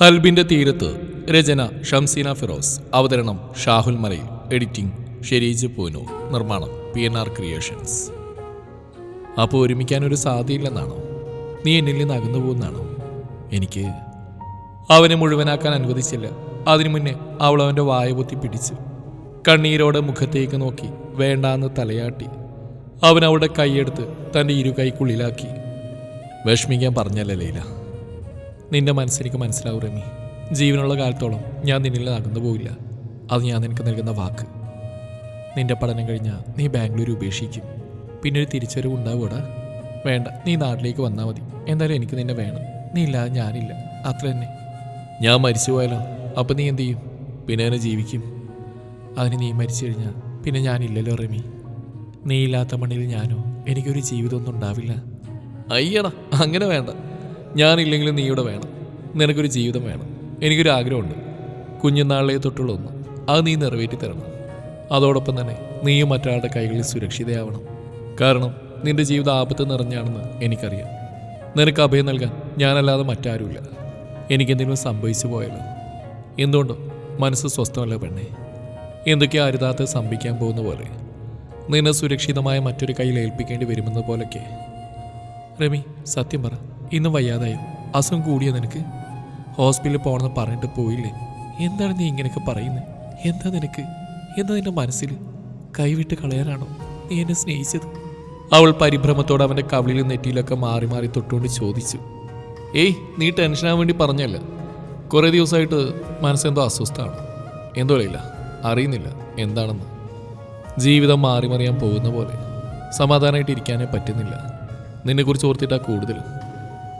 കൽബിന്റെ തീരത്ത് രചന ഷംസീന ഫിറോസ് അവതരണം ഷാഹുൽ മലയിൽ എഡിറ്റിംഗ് ഷെരീജ് പൂനു നിർമ്മാണം പി എൻ ആർ ക്രിയേഷൻസ് അപ്പോൾ ഒരുമിക്കാനൊരു സാധ്യയില്ലെന്നാണോ? നീ എന്നിൽ നിന്ന് അകന്നു പോകുന്നാണോ എനിക്ക് അവനെ മുഴുവനാക്കാൻ അനുവദിച്ചില്ല. അതിനു മുന്നേ അവൾ അവന്റെ വായ പൊത്തി പിടിച്ച് കണ്ണീരോടെ മുഖത്തേക്ക് നോക്കി വേണ്ടാന്ന് തലയാട്ടി അവൻ അവളുടെ കൈയെടുത്ത് തന്റെ ഇരു കൈക്കുള്ളിലാക്കി വിഷമിക്കാൻ പറഞ്ഞല്ലേ ലീല? നിന്റെ മനസ്സെനിക്ക് മനസ്സിലാവും റമി. ജീവനുള്ള കാലത്തോളം ഞാൻ നിന്നിൽ അകന്നു പോവില്ല. അത് ഞാൻ നിനക്ക് നൽകുന്ന വാക്ക്. നിന്റെ പഠനം കഴിഞ്ഞാൽ നീ ബാംഗ്ലൂർ ഉപേക്ഷിക്കും. പിന്നെ ഒരു തിരിച്ചറിവ് ഉണ്ടാവൂടാ വേണ്ട നീ നാട്ടിലേക്ക് വന്നാൽ മതി. എന്തായാലും എനിക്ക് നിന്നെ വേണം. നീ ഇല്ലാതെ ഞാനില്ല. അത്ര തന്നെ. ഞാൻ മരിച്ചു പോയാലോ? അപ്പം നീ എന്ത് ചെയ്യും? പിന്നെ എന്നെ ജീവിക്കും. അതിന് നീ മരിച്ചു കഴിഞ്ഞാൽ പിന്നെ ഞാനില്ലല്ലോ റമി. നീ ഇല്ലാത്ത മണ്ണിൽ ഞാനോ? എനിക്കൊരു ജീവിതമൊന്നും ഉണ്ടാവില്ല. അയ്യടാ അങ്ങനെ വേണ്ട. ഞാനില്ലെങ്കിലും നീ ഇവിടെ വേണം. നിനക്കൊരു ജീവിതം വേണം. എനിക്കൊരു ആഗ്രഹമുണ്ട്. കുഞ്ഞുനാളിലെ തൊട്ടുള്ള ഒന്ന്. അത് നീ നിറവേറ്റി തരണം. അതോടൊപ്പം തന്നെ നീയും മറ്റൊരാളുടെ കൈകളിൽ സുരക്ഷിതയാവണം. കാരണം നിന്റെ ജീവിതം ആപത്ത് നിറഞ്ഞാണെന്ന് എനിക്കറിയാം. നിനക്ക് അഭയം നൽകാൻ ഞാനല്ലാതെ മറ്റാരുമില്ല. എനിക്കെന്തെങ്കിലും സംഭവിച്ചു പോയാലോ? എന്തുകൊണ്ടോ മനസ്സ് സ്വസ്ഥമല്ല പെണ്ണേ. എന്തൊക്കെയോ അരുതാത്ത സംഭവിക്കാൻ പോകുന്ന പോലെ. നിന്നെ സുരക്ഷിതമായ മറ്റൊരു കയ്യിൽ ഏൽപ്പിക്കേണ്ടി വരുമെന്ന പോലൊക്കെ. രമി സത്യം പറ. ഇന്ന് വയ്യാതായി. അസുഖം കൂടിയോ നിനക്ക്. ഹോസ്പിറ്റലിൽ പോകണമെന്ന് പറഞ്ഞിട്ട് പോയില്ലേ? എന്താണ് നീ ഇങ്ങനെയൊക്കെ പറയുന്നത് എന്താ നിനക്ക്? എന്താ നിന്റെ മനസ്സിൽ? കൈവിട്ട് കളയാനാണോ നീ എന്നെ സ്നേഹിച്ചത്? അവൾ പരിഭ്രമത്തോടെ അവന്റെ കവിളിലും നെറ്റിയിലൊക്കെ മാറി മാറി തൊട്ടുകൊണ്ട് ചോദിച്ചു. ഏയ് നീ ടെൻഷനാൻ വേണ്ടി പറഞ്ഞല്ല? കുറേ ദിവസമായിട്ട് മനസ്സെന്തോ അസ്വസ്ഥമാണ്. എന്തോ ഇല്ല അറിയുന്നില്ല. എന്താണെന്ന്. ജീവിതം മാറി മറിയാൻ പോകുന്ന പോലെ. സമാധാനമായിട്ട് ഇരിക്കാനേ പറ്റുന്നില്ല. നിന്നെക്കുറിച്ച് ഓർത്തിട്ടാ കൂടുതലും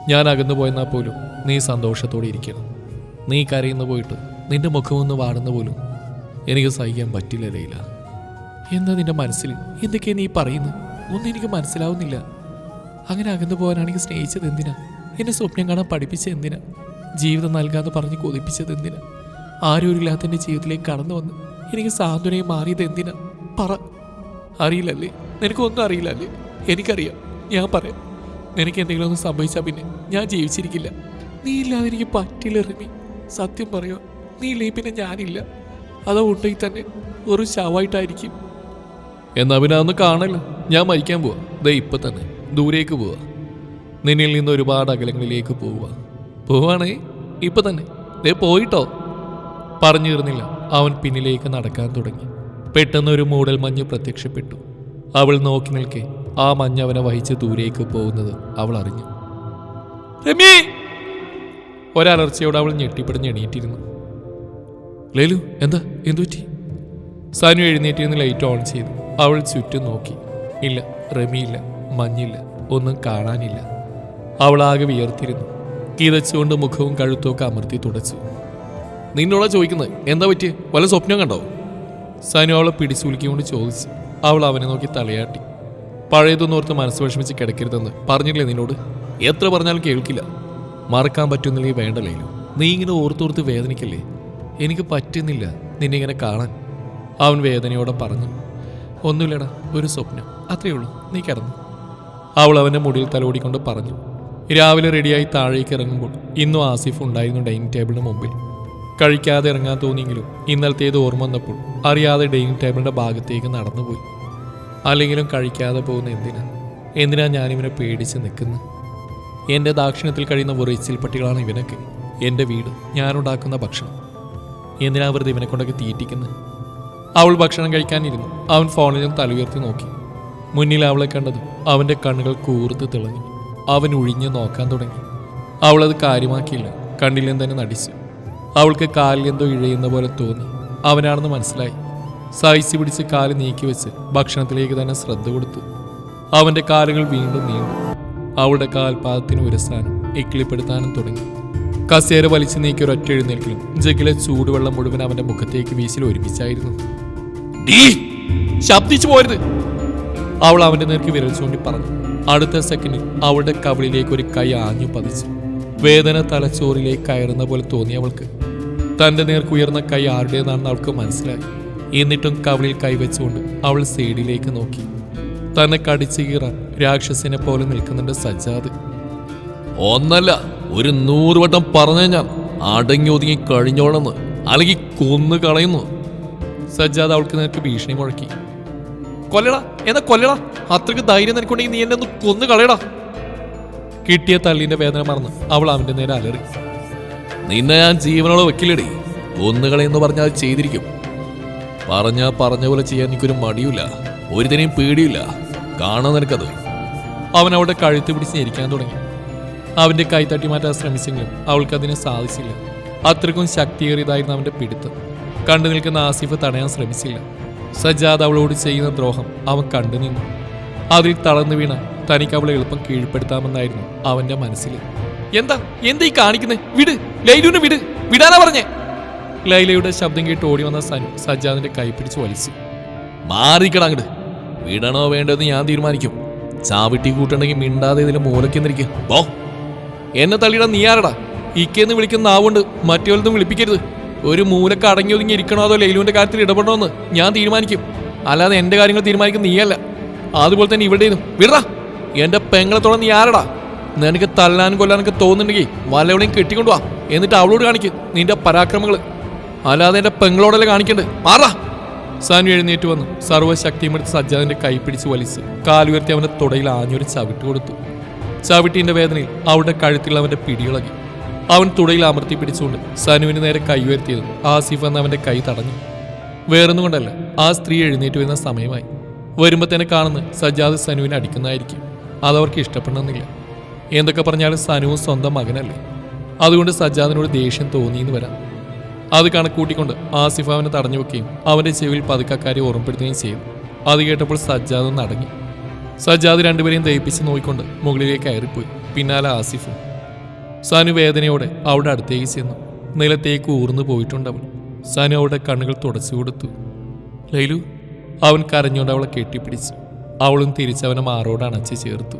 ഞാൻ അകന്നു പോയെന്നാൽ പോലും നീ സന്തോഷത്തോടെ ഇരിക്കണം. നീ കരയുന്നു പോയിട്ട് നിന്റെ മുഖമൊന്ന് വാടുന്ന പോലും എനിക്ക് സഹിക്കാൻ പറ്റില്ല ലൈല. എന്താ നിന്റെ മനസ്സിൽ എന്തൊക്കെയാ നീ പറയുന്നത് ഒന്നും എനിക്ക് മനസ്സിലാവുന്നില്ല. അങ്ങനെ അകന്നു പോകാനാണെങ്കിൽ സ്നേഹിച്ചത് എന്തിനാ? എന്നെ സ്വപ്നം കാണാൻ പഠിപ്പിച്ചത് എന്തിനാ? ജീവിതം നൽകാന്ന് പറഞ്ഞ് കൊതിപ്പിച്ചത് എന്തിനാ? ആരും ഒരില്ലാത്ത എന്റെ ജീവിതത്തിലേക്ക് കടന്നു വന്ന് എനിക്ക് സാന്ത്വനയെ മാറിയത് എന്തിനാ? പറ. അറിയില്ലല്ലേ? നിനക്കൊന്നും അറിയില്ലല്ലേ? എനിക്കറിയാം. ഞാൻ പറയാം. നിനക്ക് എന്തെങ്കിലും ഒന്ന് സംഭവിച്ചാൽ പിന്നെ ഞാൻ ജീവിച്ചിരിക്കില്ല. നീ ഇല്ലാതെ എനിക്ക് പറ്റില്ല റിമി. സത്യം പറയോ? നീ ഇല്ലേ പിന്നെ ഞാനില്ല. അതോ തന്നെ ഒരു ശവമായിട്ടായിരിക്കും. എന്നാ പിന്നെ അതൊന്ന് കാണല്ല. ഞാൻ മരിക്കാൻ പോവാ. ദേ ഇപ്പൊ തന്നെ. ദൂരേക്ക് പോവാ. നിന്നിൽ നിന്ന് ഒരുപാട് അകലങ്ങളിലേക്ക് പോവുക പോവാണേ ഇപ്പൊ തന്നെ. ദേ പോയിട്ടോ. പറഞ്ഞു തീർന്നില്ല. അവൻ പിന്നിലേക്ക് നടക്കാൻ തുടങ്ങി. പെട്ടെന്ന് ഒരു മൂടൽ മഞ്ഞ് പ്രത്യക്ഷപ്പെട്ടു. അവൾ നോക്കി നിൽക്കെ ആ മഞ്ഞ് അവനെ വഹിച്ച് ദൂരേക്ക് പോകുന്നത് അവൾ അറിഞ്ഞു. രമി! ഒരലർച്ചയോടെ അവൾ ഞെട്ടിപ്പിടിഞ്ഞ് എണീറ്റിരുന്നു. ലേലു എന്താ? എന്തു പറ്റി? സനു എഴുന്നേറ്റിരുന്ന് ലൈറ്റ് ഓൺ ചെയ്തു. അവൾ ചുറ്റും നോക്കി. ഇല്ല റമിയില്ല മഞ്ഞില്ല ഒന്നും കാണാനില്ല. അവൾ ആകെ വിയർത്തിരുന്നു. കീതച്ചുകൊണ്ട് മുഖവും കഴുത്തും ഒക്കെ അമർത്തി തുടച്ചു. നിന്നോടാ ചോദിക്കുന്നത് എന്താ പറ്റിയ? വല്ല സ്വപ്നം കണ്ടോ? സനു അവളെ പിടിച്ചുലുക്കിക്കൊണ്ട് ചോദിച്ചു. അവൾ അവനെ നോക്കി തലയാട്ടി. പഴയതൊന്നോർത്ത് മനസ്സ് വിഷമിച്ച് കിടക്കരുതെന്ന് പറഞ്ഞില്ലേ നിന്നോട്? എത്ര പറഞ്ഞാലും കേൾക്കില്ല. മറക്കാൻ പറ്റുന്നില്ലെങ്കിൽ വേണ്ടല്ലേലും നീ ഇങ്ങനെ ഓർത്തോർത്ത് വേദനിക്കല്ലേ? എനിക്ക് പറ്റുന്നില്ല നിന്നെ ഇങ്ങനെ കാണാൻ. അവൻ വേദനയോടെ പറഞ്ഞു. ഒന്നുമില്ലടാ ഒരു സ്വപ്നം. അത്രയേ ഉള്ളൂ നീ കിടന്നു. അവൾ അവന്റെ മുടിയിൽ തലോടിക്കൊണ്ട് പറഞ്ഞു. രാവിലെ റെഡിയായി താഴേക്ക് ഇറങ്ങുമ്പോൾ ഇന്നും ആസിഫ് ഉണ്ടായിരുന്നു ഡൈനിങ് ടേബിളിന് മുമ്പിൽ. കഴിക്കാതെ ഇറങ്ങാൻ തോന്നിയെങ്കിലും ഇന്നലത്തേത് ഓർമ്മ വന്നപ്പോൾ അറിയാതെ ഡൈനിങ് ടേബിളിന്റെ ഭാഗത്തേക്ക് നടന്നുപോയി. അല്ലെങ്കിലും കഴിക്കാതെ പോകുന്ന എന്തിനാ? എന്തിനാ ഞാനിവനെ പേടിച്ച് നിൽക്കുന്നത് എന്റെ ദാക്ഷിണ്യത്തിൽ കഴിയുന്ന വെറിച്ചിൽ പട്ടികളാണ് ഇവനൊക്കെ. എന്റെ വീട് ഞാനുണ്ടാക്കുന്ന ഭക്ഷണം. എന്തിനാ വെറുതെ ഇവനെ കൊണ്ടൊക്കെ തീറ്റിക്കുന്നത് അവൾ ഭക്ഷണം കഴിക്കാനിരുന്നു. അവൻ ഫോണിലും തല ഉയർത്തി നോക്കി. മുന്നിൽ അവളെ കണ്ടത് അവന്റെ കണ്ണുകൾ കൂർത്ത് തിളങ്ങി. അവൻ ഒഴിഞ്ഞു നോക്കാൻ തുടങ്ങി. അവളത് കാര്യമാക്കിയില്ല. കണ്ണിലും തന്നെ നടിച്ചു. അവൾക്ക് കാലിലെന്തോ ഇഴയുന്ന പോലെ തോന്നി. അവനാണെന്ന് മനസ്സിലായി. സഹിച്ചു പിടിച്ച് കാൽ നീക്കി വെച്ച് ഭക്ഷണത്തിലേക്ക് തന്നെ ശ്രദ്ധ കൊടുത്തു. അവന്റെ കാലുകൾ വീണ്ടും നീണ്ടു. അവളുടെ കാൽപാദത്തിന് ഉരസാനും ഇക്കിളിപ്പെടുത്താനും തുടങ്ങി. കസേര വലിച്ചു നീക്കി ഒരൊറ്റ എഴുന്നേൽക്കലും ജഗിലെ ചൂടുവെള്ളം മുഴുവൻ അവന്റെ മുഖത്തേക്ക് വീശിൽ ഒരുമിച്ചായിരുന്നു. "ഡീ, ശബ്ദിച്ചു പോരുത്. അവൾ അവന്റെ നേർക്ക് വിരൽ ചൂണ്ടി പറഞ്ഞു. അടുത്ത സെക്കൻഡിൽ അവളുടെ കവിളിലേക്ക് ഒരു കൈ ആഞ്ഞു പതിച്ചു. വേദന തലച്ചോറിലേക്ക് കയറുന്ന പോലെ തോന്നി അവൾക്ക്. തന്റെ നേർക്ക് ഉയർന്ന കൈ ആരുടേതാണെന്ന് അവൾക്ക് മനസ്സിലായി. എന്നിട്ടും കവളിൽ കൈവച്ചുകൊണ്ട് അവൾ സൈഡിലേക്ക് നോക്കി. തന്നെ കടിച്ചു കീറാൻ രാക്ഷസിനെ പോലെ നിൽക്കുന്നുണ്ട് സജ്ജാദ്. ഒന്നല്ല ഒരു നൂറുവട്ടം പറഞ്ഞു ഞാൻ അടങ്ങി ഒതുങ്ങി കഴിഞ്ഞോളെന്ന് അല്ലെങ്കിൽ കൊന്നു കളയുന്നു. സജ്ജാദ് അവൾക്ക് നിനക്ക് ഭീഷണി മുഴക്കി. കൊല്ലടാ എന്നാ കൊല്ലടാ അത്രയ്ക്ക് ധൈര്യം നിനക്കുണ്ടെങ്കിൽ നീ എന്നെ ഒന്ന് കൊന്നു കളയടാ. കിട്ടിയ തള്ളിന്റെ വേദന മറന്ന് അവൾ അവന്റെ നേരെ അലറി. നിന്നെ ഞാൻ ജീവനോടെ വെക്കില്ലടി. കൊന്നുകളെന്ന് പറഞ്ഞാൽ ചെയ്തിരിക്കും. പറഞ്ഞ പറഞ്ഞ പോലെ ചെയ്യാൻ എനിക്കൊരു മടിയില്ല ഒരുതിനെയും പേടിയില്ല കാണാൻ നിനക്കത്. അവൻ അവളുടെ കഴുത്ത് പിടിച്ച് ഞെരിക്കാൻ തുടങ്ങി. അവന്റെ കൈ തട്ടി മാറ്റാൻ ശ്രമിച്ചെങ്കിലും അവൾക്ക് അതിനെ സാധിച്ചില്ല. അത്രക്കും ശക്തിയേറിയതായിരുന്നു അവന്റെ പിടുത്തം. കണ്ടു നിൽക്കുന്ന ആസിഫ് തടയാൻ ശ്രമിച്ചില്ല. സജാദ് അവളോട് ചെയ്യുന്ന ദ്രോഹം അവൻ കണ്ടു നിന്നു. അതിൽ തളർന്നു വീണ തനിക്ക് അവളെ എളുപ്പം കീഴ്പ്പെടുത്താമെന്നായിരുന്നു അവന്റെ മനസ്സിൽ. എന്താ? എന്താ ഈ കാണിക്കുന്നേ? വിട്. ലൈലുവിനെ വിട്. വിടാനാ പറഞ്ഞേ? ലൈലയുടെ ശബ്ദം കേട്ട് ഓടി വന്ന സനു സജ്ജാദിന്റെ കൈ പിടിച്ച് വലിച്ചു. മാറിക്കട അങ്ങട്. വിടണോ വേണ്ടതെന്ന് ഞാൻ തീരുമാനിക്കും. ചാവിട്ടി കൂട്ടുണ്ടെങ്കിൽ മിണ്ടാതെ ഇതിൽ മൂലക്കെന്നിരിക്കും. പോ. എന്നെ തള്ളിയിടാൻ നീ ഇക്കേന്ന് വിളിക്കുന്ന ആവുണ്ട് മറ്റൊന്നും വിളിപ്പിക്കരുത്. ഒരു മൂലക്ക് അടങ്ങി ഒതുങ്ങി ഇരിക്കണോ അതോ ലൈലുവിന്റെ കാര്യത്തിൽ ഇടപെടണമെന്ന് ഞാൻ തീരുമാനിക്കും. അല്ലാതെ എന്റെ കാര്യങ്ങൾ തീരുമാനിക്കുന്ന നീയല്ല. അതുപോലെ തന്നെ ഇവിടെയും വിടടാ. എന്റെ പെങ്ങളത്തോടെ നീ ആരടാ? നിനക്ക് തല്ലാനും കൊല്ലാനൊക്കെ തോന്നുന്നുണ്ടെങ്കിൽ വല്ലവളെയും കെട്ടിക്കൊണ്ടുവാ. എന്നിട്ട് അവളോട് കാണിക്കും നിന്റെ പരാക്രമങ്ങൾ അല്ലാതെ എന്റെ പെങ്ങളോടല്ലേ കാണിക്കണ്ടേ. മാറാ. സാനു എഴുന്നേറ്റ് വന്നു. സർവശക്തിയും എടുത്ത് സജ്ജാദിന്റെ കൈ പിടിച്ച് വലിച്ച് കാലുയർത്തി അവന്റെ തുടയിൽ ആഞ്ഞൊരു ചവിട്ട് കൊടുത്തു. ചവിട്ടിന്റെ വേദനയിൽ അവളുടെ കഴുത്തിൽ അവന്റെ പിടിയിളകി അവൻ തുടയിൽ അമർത്തി പിടിച്ചുകൊണ്ട് സനുവിന് നേരെ കൈ ഉയർത്തിയത് ആസിഫ് എന്ന് അവന്റെ കൈ തടഞ്ഞു. വേറൊന്നും കൊണ്ടല്ല ആ സ്ത്രീ എഴുന്നേറ്റ് വരുന്ന സമയമായി. വരുമ്പോൾ തന്നെ കാണുന്ന സജ്ജാദ് സനുവിനെ അടിക്കുന്നതായിരിക്കും. അതവർക്ക് ഇഷ്ടപ്പെടണമെന്നില്ല. എന്തൊക്കെ പറഞ്ഞാലും സനുവും സ്വന്തം മകനല്ലേ. അതുകൊണ്ട് സജ്ജാദിനോട് ദേഷ്യം തോന്നിയെന്ന് വരാം. അത് കണക്കൂട്ടിക്കൊണ്ട് ആസിഫ് അവനെ തടഞ്ഞു വെക്കുകയും അവന്റെ ചെവിയിൽ പതുക്കക്കാരെ ഓർമ്മപ്പെടുത്തുകയും ചെയ്യും. അത് കേട്ടപ്പോൾ സജ്ജാദ് ഒന്ന് അടങ്ങി. സജ്ജാദ് രണ്ടുപേരെയും ദയിപ്പിച്ച് നോക്കിക്കൊണ്ട് മുകളിലേക്ക് കയറിപ്പോയി. പിന്നാലെ ആസിഫും. സനു വേദനയോടെ അവിടെ അടുത്തേക്ക് ചെന്നു. നിലത്തേക്ക് ഊർന്നു പോയിട്ടുണ്ട് അവൾ. സനു അവളുടെ കണ്ണുകൾ തുടച്ചു കൊടുത്തു. ലൈലു അവൻ കരഞ്ഞുകൊണ്ട് അവളെ കെട്ടിപ്പിടിച്ചു. അവളും തിരിച്ചവനെ മാറോട് അണച്ച് ചേർത്തു.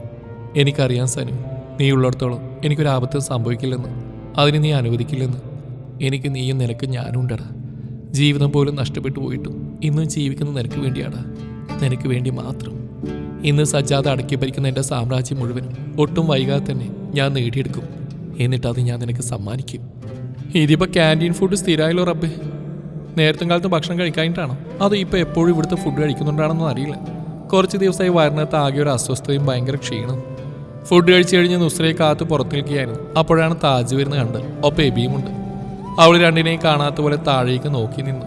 എനിക്കറിയാം സനു നീ ഉള്ളിടത്തോളം എനിക്കൊരാപത്ത് സംഭവിക്കില്ലെന്ന്. അതിന് നീ അനുവദിക്കില്ലെന്ന്. എനിക്ക് നീയും നിനക്ക് ഞാനും ഉണ്ടടാ. ജീവിതം പോലും നഷ്ടപ്പെട്ടു പോയിട്ടു ഇന്നും ജീവിക്കുന്ന നിനക്ക് വേണ്ടിയാണ്. നിനക്ക് വേണ്ടി മാത്രം. ഇന്ന് സജ്ജാത അടക്കി ഭരിക്കുന്ന എന്റെ സാമ്രാജ്യം മുഴുവനും ഒട്ടും വൈകാതെ തന്നെ ഞാൻ നേടിയെടുക്കും. എന്നിട്ട് അത് ഞാൻ നിനക്ക് സമ്മാനിക്കും. ഇതിപ്പോൾ ക്യാന്റീൻ ഫുഡ് സ്ഥിരമായല്ലോ റബ്ബേ. നേരത്തെ കാലത്ത് ഭക്ഷണം കഴിക്കാനായിട്ടാണോ അതോ ഇപ്പോൾ എപ്പോഴും ഇവിടുത്തെ ഫുഡ് കഴിക്കുന്നുണ്ടാണെന്നും അറിയില്ല. കുറച്ച് ദിവസമായി വയറിനകത്ത് ആകെ ഒരു അസ്വസ്ഥതയും ഭയങ്കര ക്ഷീണം ഫുഡ് കഴിച്ചു കഴിഞ്ഞ് നുസ്രയെ കാത്ത് പുറത്തു നിൽക്കുകയായിരുന്നു. അപ്പോഴാണ് താജ് വരുന്ന കണ്ടത്. ഒപ്പം എബിയുമുണ്ട് അവൾ രണ്ടിനെയും കാണാത്ത പോലെ താഴേക്ക് നോക്കി നിന്നു.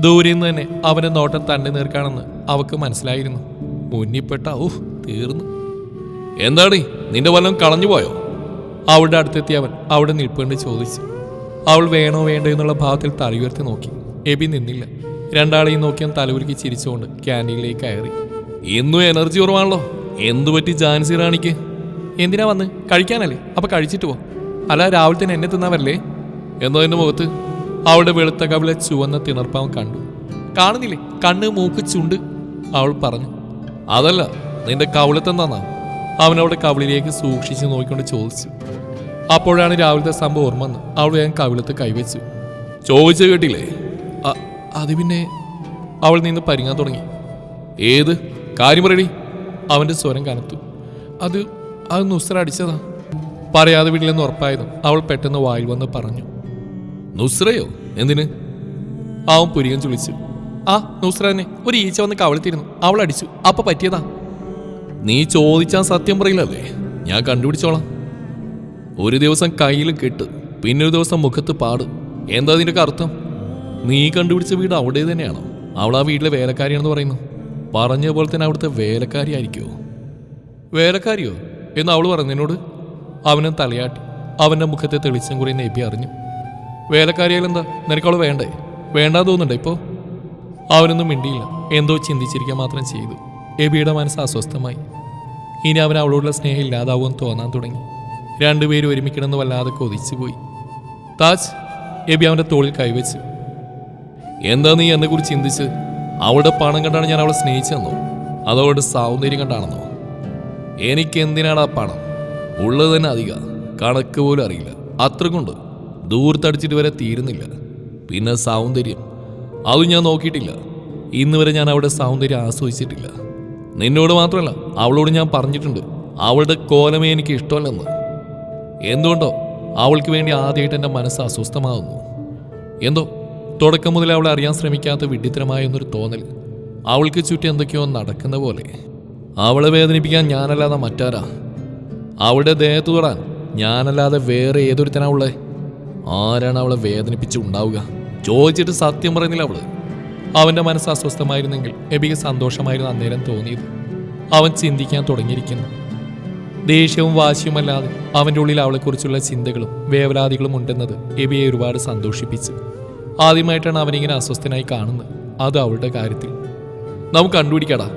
ദൂരെ നിന്ന് തന്നെ അവന്റെ നോട്ടം തണ്ടി നേർക്കാണെന്ന് അവക്ക് മനസ്സിലായിരുന്നു. മുന്നിപ്പെട്ട ഊഹ് തീർന്നു. എന്താടി നിന്റെ വല്ലതും കളഞ്ഞു പോയോ? അവളുടെ അടുത്തെത്തി അവൻ അവിടെ നിൽപ്പുണ്ട് ചോദിച്ചു. അവൾ വേണോ വേണ്ടോ എന്നുള്ള ഭാവത്തിൽ തലയുയർത്തി നോക്കി. എബി നിന്നില്ല. രണ്ടാളെയും നോക്കിയാൽ തലകുലുക്കി ചിരിച്ചുകൊണ്ട് ക്യാന്റീനിലേക്ക് കയറി. ഇന്നും എനർജി കുറവാണല്ലോ. എന്തു പറ്റി ജാൻസി റാണിക്ക്? എന്തിനാ വന്ന്? കഴിക്കാനല്ലേ? അപ്പൊ കഴിച്ചിട്ട് പോ. അല്ല രാവിലെ തന്നെ എന്നെ തിന്നാ വരല്ലേ? എന്നതിന്റെ മുഖത്ത്? അവളുടെ വെളുത്ത കവിളെ ചുവന്ന തിണർപ്പാവൻ കണ്ടു. കാണുന്നില്ലേ? കണ്ണ് മൂക്ക് ചുണ്ട്. അവൾ പറഞ്ഞു അതല്ല നിന്റെ കവിളത്തെന്താന്നാ അവൻ അവളുടെ കവിളിലേക്ക് സൂക്ഷിച്ച് നോക്കിക്കൊണ്ട് ചോദിച്ചു. അപ്പോഴാണ് രാവിലത്തെ സംഭവം ഓർമ്മ വന്ന് അവൾ വേഗം കവിളത്ത് കൈവച്ചു. ചോദിച്ചു കേട്ടില്ലേ? "അ- അത് പിന്നെ അവൾ നിന്ന് പരിങ്ങാൻ തുടങ്ങി. ഏത്? കാര്യം പറയടി. അവന്റെ സ്വരം കനത്തു. അത് അത് നുസ്ര അടിച്ചതാ പറയാതെ വീട്ടിലെന്ന് ഉറപ്പായതും അവൾ പെട്ടെന്ന് വായിൽ വന്ന് പറഞ്ഞു നുസ്രയോ? എന്തിന്? അവൻ പുരികം ചുളിച്ചു ആ നുസ്രനെ ഒരു ഈച്ച വന്ന് കവളത്തിരുന്നു. അവൾ അടിച്ചു. അപ്പൊ പറ്റിയതാ. നീ ചോദിച്ചാൽ സത്യം പറയില്ലല്ലേ? ഞാൻ കണ്ടുപിടിച്ചോളാം. ഒരു ദിവസം കയ്യിൽ കെട്ട് പിന്നൊരു ദിവസം മുഖത്ത് പാട്. എന്താ നിന്റെ അർത്ഥം? നീ കണ്ടുപിടിച്ച വീട് അവിടെ തന്നെയാണോ? അവൾ ആ വീട്ടിലെ വേലക്കാരിയാണെന്ന് പറയുന്നു. പറഞ്ഞ പോലെ തന്നെ അവിടുത്തെ വേലക്കാരി ആയിരിക്കുമോ വേലക്കാരിയോ? എന്ന് അവൾ പറഞ്ഞതിനോട് അവനെ തലയാട്ടി. അവന്റെ മുഖത്തെ തെളിച്ചം കൂടി നെപ്പി അറിഞ്ഞു. വേലക്കാരിയാലെന്താ നിനക്ക് അവൾ വേണ്ടേ? വേണ്ടാന്ന് തോന്നുന്നുണ്ട് ഇപ്പോൾ അവനൊന്നും മിണ്ടിയില്ല. എന്തോ ചിന്തിച്ചിരിക്കാൻ മാത്രം ചെയ്തു. എബിയുടെ മനസ്സ് അസ്വസ്ഥമായി. ഇനി അവൻ അവളോടുള്ള സ്നേഹം ഇല്ലാതാവുമെന്ന് തോന്നാൻ തുടങ്ങി. രണ്ടുപേരും ഒരുമിക്കണമെന്ന് വല്ലാതെ കൊതിച്ചുപോയി താജ് എബി അവന്റെ തോളിൽ കൈവച്ചു. എന്താ നീ എന്നെക്കുറിച്ച് ചിന്തിച്ച്? അവളുടെ പണം കണ്ടാണ് ഞാൻ അവളെ സ്നേഹിച്ചെന്നോ? അതോ അവളുടെ സൗന്ദര്യം കണ്ടാണെന്നോ? എനിക്ക് എന്തിനാണ് ആ പണം? ഉള്ളത് തന്നെ അധികം. കണക്ക് പോലും അറിയില്ല. അത്ര കൊണ്ട് ദൂരത്തടിച്ചിട്ട് വരെ തീരുന്നില്ല. പിന്നെ സൗന്ദര്യം. അതും ഞാൻ നോക്കിയിട്ടില്ല. ഇന്ന് വരെ ഞാൻ അവിടെ സൗന്ദര്യം ആസ്വദിച്ചിട്ടില്ല. നിന്നോട് മാത്രമല്ല അവളോട് ഞാൻ പറഞ്ഞിട്ടുണ്ട്. അവളുടെ കോലമേ എനിക്ക് ഇഷ്ടമല്ലെന്ന്. എന്തുകൊണ്ടോ അവൾക്ക് വേണ്ടി ആദ്യമായിട്ട് എന്റെ മനസ്സ് അസ്വസ്ഥമാകുന്നു എന്തോ തുടക്കം മുതൽ അവളെ അറിയാൻ ശ്രമിക്കാത്ത വിഡിത്തരമായ ഒന്നൊരു തോന്നൽ. അവൾക്ക് ചുറ്റും എന്തൊക്കെയോ നടക്കുന്ന പോലെ. അവളെ വേദനിപ്പിക്കാൻ ഞാനല്ലാതെ മറ്റാരാ? അവളുടെ ദേഹത്ത് തൊടാൻ ഞാനല്ലാതെ വേറെ ഏതൊരുത്തനാ ഉള്ളത് ആരാണ് അവളെ വേദനിപ്പിച്ചുണ്ടാവുക ചോദിച്ചിട്ട് സത്യം പറയുന്നില്ല അവൾ. അവന്റെ മനസ്സ് അസ്വസ്ഥമായിരുന്നെങ്കിൽ എബിക്ക് സന്തോഷമായിരുന്നു അന്നേരം തോന്നിയത്. അവൻ ചിന്തിക്കാൻ തുടങ്ങിയിരിക്കുന്നു. ദേഷ്യവും വാശിയുമല്ലാതെ അവന്റെ ഉള്ളിൽ അവളെക്കുറിച്ചുള്ള ചിന്തകളും വേവലാതികളും ഉണ്ടെന്നത് എബിയെ ഒരുപാട് സന്തോഷിപ്പിച്ചു. ആദ്യമായിട്ടാണ് അവനിങ്ങനെ അസ്വസ്ഥനായി കാണുന്നത്. അത് അവളുടെ കാര്യത്തിൽ. നമുക്ക് കണ്ടുപിടിക്കടാ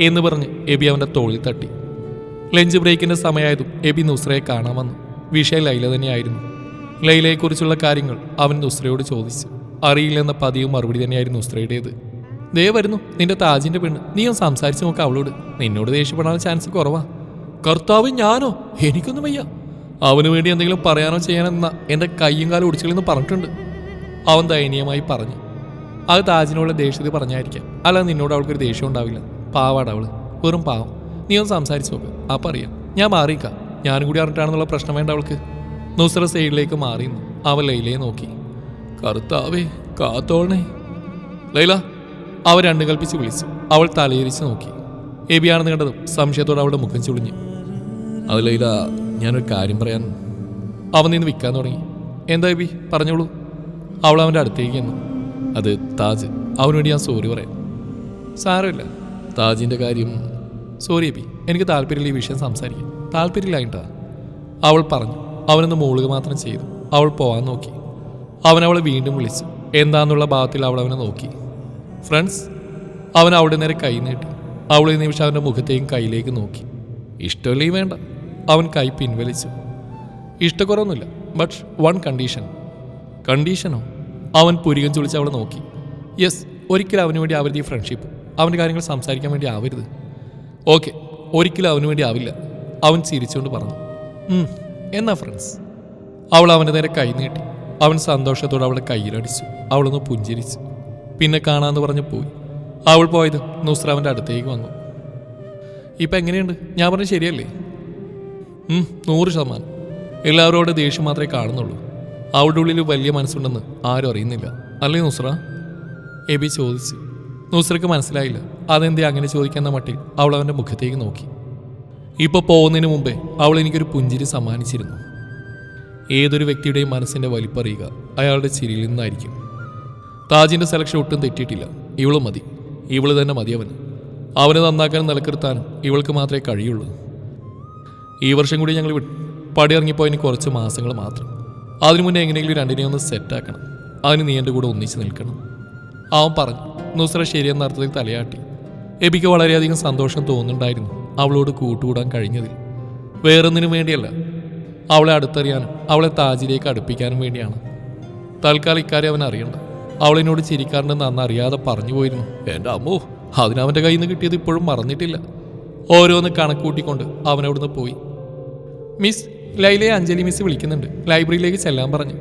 എന്ന് പറഞ്ഞ് എബി അവന്റെ തോളിൽ തട്ടി. ലഞ്ച് ബ്രേക്കിന്റെ സമയമായതും എബി നുസ്രയെ കാണാൻ വന്നു. വിഷയ ലൈല തന്നെയായിരുന്നു. ലൈലയെക്കുറിച്ചുള്ള കാര്യങ്ങൾ അവൻ നുസ്രയോട് ചോദിച്ചു. അറിയില്ലെന്ന പതിവ് മറുപടി തന്നെയായിരുന്നു നുസ്രയുടേത്. ദേ വരുന്നു നിന്റെ താജിന്റെ പെണ്ണ്. നീ ഒന്ന് സംസാരിച്ച് നോക്ക് അവളോട്. നിന്നോട് ദേഷ്യപ്പെടാനുള്ള ചാൻസ് കുറവാ. കർത്താവ് ഞാനോ? എനിക്കൊന്നും വയ്യ. അവന് വേണ്ടി എന്തെങ്കിലും പറയാനോ ചെയ്യാനെന്ന എന്റെ കയ്യും കാലം ഒടിച്ചില്ലെന്ന് പറഞ്ഞിട്ടുണ്ട്. അവൻ ദയനീയമായി പറഞ്ഞു. അത് താജിനോട് ദേഷ്യത്തിൽ പറഞ്ഞായിരിക്കാം. അല്ല നിന്നോട് അവൾക്കൊരു ദേഷ്യം ഉണ്ടാവില്ല. പാവാട അവൾ. വെറും പാവം. നീ ഒന്ന് സംസാരിച്ചു നോക്ക്. അപ്പം അറിയാം ഞാൻ മാറിയിക്കാം. ഞാനും കൂടി അറിഞ്ഞിട്ടാണെന്നുള്ള പ്രശ്നം വേണ്ട അവൾക്ക്. നുസ്ര സൈഡിലേക്ക് മാറി അവൻ ലൈലയെ നോക്കി. കറുത്താവേ കാത്തോളണേ. ലൈല അവൻ രണ്ടു കൽപ്പിച്ച് വിളിച്ചു. അവൾ തലയിരിച്ച് നോക്കി. എബിയാണെന്ന് കണ്ടതും സംശയത്തോടെ അവളുടെ മുഖം ചുളിഞ്ഞു. അത് ലൈല ഞാനൊരു കാര്യം പറയാൻ അവൻ നിന്ന് വിൽക്കാൻ തുടങ്ങി. എന്താ എബി പറഞ്ഞോളൂ. അവൾ അവന്റെ അടുത്തേക്ക് ചെന്നു. അത് താജ് അവന് വേണ്ടി ഞാൻ സോറി പറയാം. സാരമില്ല. താജിന്റെ കാര്യം സോറി എബി എനിക്ക് താല്പര്യമില്ല ഈ വിഷയം സംസാരിക്കാൻ. കേട്ടോ അവൾ പറഞ്ഞു. അവനൊന്ന് മൂളുക മാത്രം ചെയ്തു. അവൾ പോവാൻ നോക്കി. അവൻ അവളെ വീണ്ടും വിളിച്ചു. എന്താന്നുള്ള ഭാഗത്തിൽ അവൾ അവനെ നോക്കി. ഫ്രണ്ട്സ് അവൻ അവിടെ നേരെ കൈ നീട്ടി. അവൾ ഈ നിമിഷം അവന്റെ മുഖത്തേക്കും കയ്യിലേക്ക് നോക്കി. ഇഷ്ടമല്ലേ വേണ്ട? അവൻ കൈ പിൻവലിച്ചു. ഇഷ്ടക്കുറവൊന്നുമില്ല ബട്ട് വൺ കണ്ടീഷൻ കണ്ടീഷനോ അവൻ പുരികം ചുളിച്ച് അവളെ നോക്കി. യെസ് ഒരിക്കലും അവന് വേണ്ടി ആവരുത് ഈ ഫ്രണ്ട്ഷിപ്പ് അവന്റെ കാര്യങ്ങൾ സംസാരിക്കാൻ വേണ്ടി ആവരുത്. ഓക്കെ ഒരിക്കലും അവന് വേണ്ടി ആവില്ല അവൻ ചിരിച്ചുകൊണ്ട് പറഞ്ഞു. "ഉം, എന്നാ ഫ്രണ്ട്സ് അവൾ അവന്റെ നേരെ കൈ നീട്ടി. അവൻ സന്തോഷത്തോടെ അവളെ കയ്യിലടിച്ചു അവളൊന്ന് പുഞ്ചിരിച്ചു. പിന്നെ കാണാന്ന് പറഞ്ഞ് പോയി. അവൾ പോയത് നുസ്ര അവന്റെ അടുത്തേക്ക് വന്നു. ഇപ്പം എങ്ങനെയുണ്ട്? ഞാൻ പറഞ്ഞത് ശരിയല്ലേ? നൂറ് ശതമാനം. എല്ലാവരോടും ദേഷ്യം മാത്രമേ കാണുന്നുള്ളൂ. അവളുടെ ഉള്ളിൽ വലിയ മനസ്സുണ്ടെന്ന് ആരും അറിയുന്നില്ല. അല്ലേ നുസ്ര? എബി ചോദിച്ചു. നുസ്രക്ക് മനസ്സിലായില്ല. അതെന്തേ അങ്ങനെ ചോദിക്കാൻ മട്ടിൽ അവൾ അവന്റെ മുഖത്തേക്ക് നോക്കി. ഇപ്പോൾ പോകുന്നതിന് മുമ്പേ അവൾ എനിക്കൊരു പുഞ്ചിരി സമ്മാനിച്ചിരുന്നു. ഏതൊരു വ്യക്തിയുടെയും മനസ്സിന്റെ വലിപ്പറിയുക അയാളുടെ ചിരിയിൽ നിന്നായിരിക്കും. താജിന്റെ സെലക്ഷൻ ഒട്ടും തെറ്റിയിട്ടില്ല. ഇവൾ മതി. ഇവൾ തന്നെ മതി അവന് അവനെ നന്നാക്കാനും നിലക്കിർത്താനും ഇവൾക്ക് മാത്രമേ കഴിയുള്ളൂ. ഈ വർഷം കൂടി ഞങ്ങൾ പടിയിറങ്ങിപ്പോയതിന് കുറച്ച് മാസങ്ങൾ മാത്രം. അതിനു മുന്നേ എങ്ങനെയെങ്കിലും രണ്ടിനെ ഒന്ന് സെറ്റാക്കണം അതിന് നീ എന്റെ കൂടെ ഒന്നിച്ച് നിൽക്കണം. അവൻ പറഞ്ഞു നുസ്ര ശരിയെന്ന അർത്ഥത്തിൽ തലയാട്ടി. എബിക്ക് വളരെയധികം സന്തോഷം തോന്നുന്നുണ്ടായിരുന്നു. അവളോട് കൂട്ടുകൂടാൻ കഴിഞ്ഞതിൽ വേറൊന്നിനു വേണ്ടിയല്ല. അവളെ അടുത്തറിയാനും അവളെ താജിലേക്ക് അടുപ്പിക്കാനും വേണ്ടിയാണ്. തൽക്കാലം ഇക്കാര്യം അവൻ അറിയണ്ട. അവളിനോട് ചിരിക്കാറുണ്ടെന്ന് അന്ന് അറിയാതെ പറഞ്ഞു പോയിരുന്നു. എന്റെ അമ്മോ അതിനവന്റെ കയ്യിൽ നിന്ന് കിട്ടിയത് ഇപ്പോഴും മറന്നിട്ടില്ല. ഓരോന്ന് കണക്കൂട്ടിക്കൊണ്ട് അവനവിടുന്ന് പോയി. മിസ് ലൈലെ അഞ്ജലി മിസ് വിളിക്കുന്നുണ്ട്. ലൈബ്രറിയിലേക്ക് ചെല്ലാൻ പറഞ്ഞു.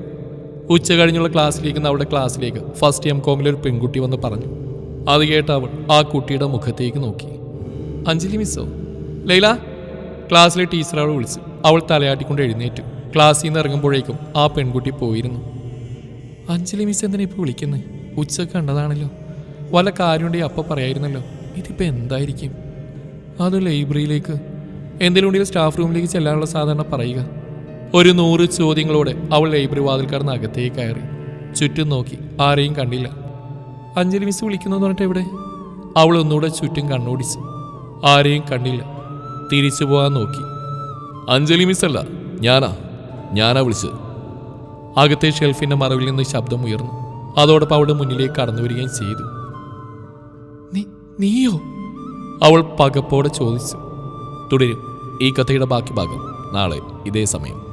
ഉച്ച കഴിഞ്ഞുള്ള ക്ലാസ്സിലേക്ക് അവളുടെ ക്ലാസ്സിലേക്ക് ഫസ്റ്റ് എം കോമിലെ ഒരു പെൺകുട്ടി വന്ന് പറഞ്ഞു. അത് കേട്ട് അവൾ ആ കുട്ടിയുടെ മുഖത്തേക്ക് നോക്കി. അഞ്ജലി മിസ്സോ. ലൈല ക്ലാസ്സിലെ ടീച്ചറോട് വിളിച്ചു അവൾ തലയാട്ടിക്കൊണ്ട് എഴുന്നേറ്റു. ക്ലാസ്സിൽ നിന്ന് ഇറങ്ങുമ്പോഴേക്കും ആ പെൺകുട്ടി പോയിരുന്നു. അഞ്ജലി മിസ് എന്തിനാ ഇപ്പോൾ വിളിക്കുന്നത് ഉച്ചയ്ക്ക് കണ്ടതാണല്ലോ. വല്ല കാര്യമുണ്ടെങ്കിൽ അപ്പം പറയായിരുന്നല്ലോ. ഇതിപ്പോൾ എന്തായിരിക്കും? അത് ലൈബ്രറിയിലേക്ക് എന്തെങ്കിലും ഉണ്ടെങ്കിൽ സ്റ്റാഫ് റൂമിലേക്ക് ചെല്ലാനുള്ള സാധാരണ പറയുക. ഒരു നൂറ് ചോദ്യങ്ങളോടെ അവൾ ലൈബ്രറി വാതിൽ കടന്ന് അകത്തേക്ക് കയറി. ചുറ്റും നോക്കി ആരെയും കണ്ടില്ല. അഞ്ജലി മിസ് വിളിക്കുന്നു പറഞ്ഞിട്ട് എവിടെ? അവൾ ഒന്നുകൂടെ ചുറ്റും കണ്ണോടിച്ചു ആരെയും കണ്ടില്ല. തിരിച്ചു പോകാൻ നോക്കി. അഞ്ജലി മിസ് അല്ല ഞാനാ ഞാനാ വിളിച്ചത്. അകത്തെ ഷെൽഫിന്റെ മറവിൽ നിന്ന് ശബ്ദം ഉയർന്നു. അതോടൊപ്പം അവളുടെ മുന്നിലേക്ക് കടന്നു വരികയും ചെയ്തു. നീയോ? അവൾ പകപ്പോടെ ചോദിച്ചു. തുടരും ഈ കഥയുടെ ബാക്കി ഭാഗം നാളെ ഇതേ സമയം.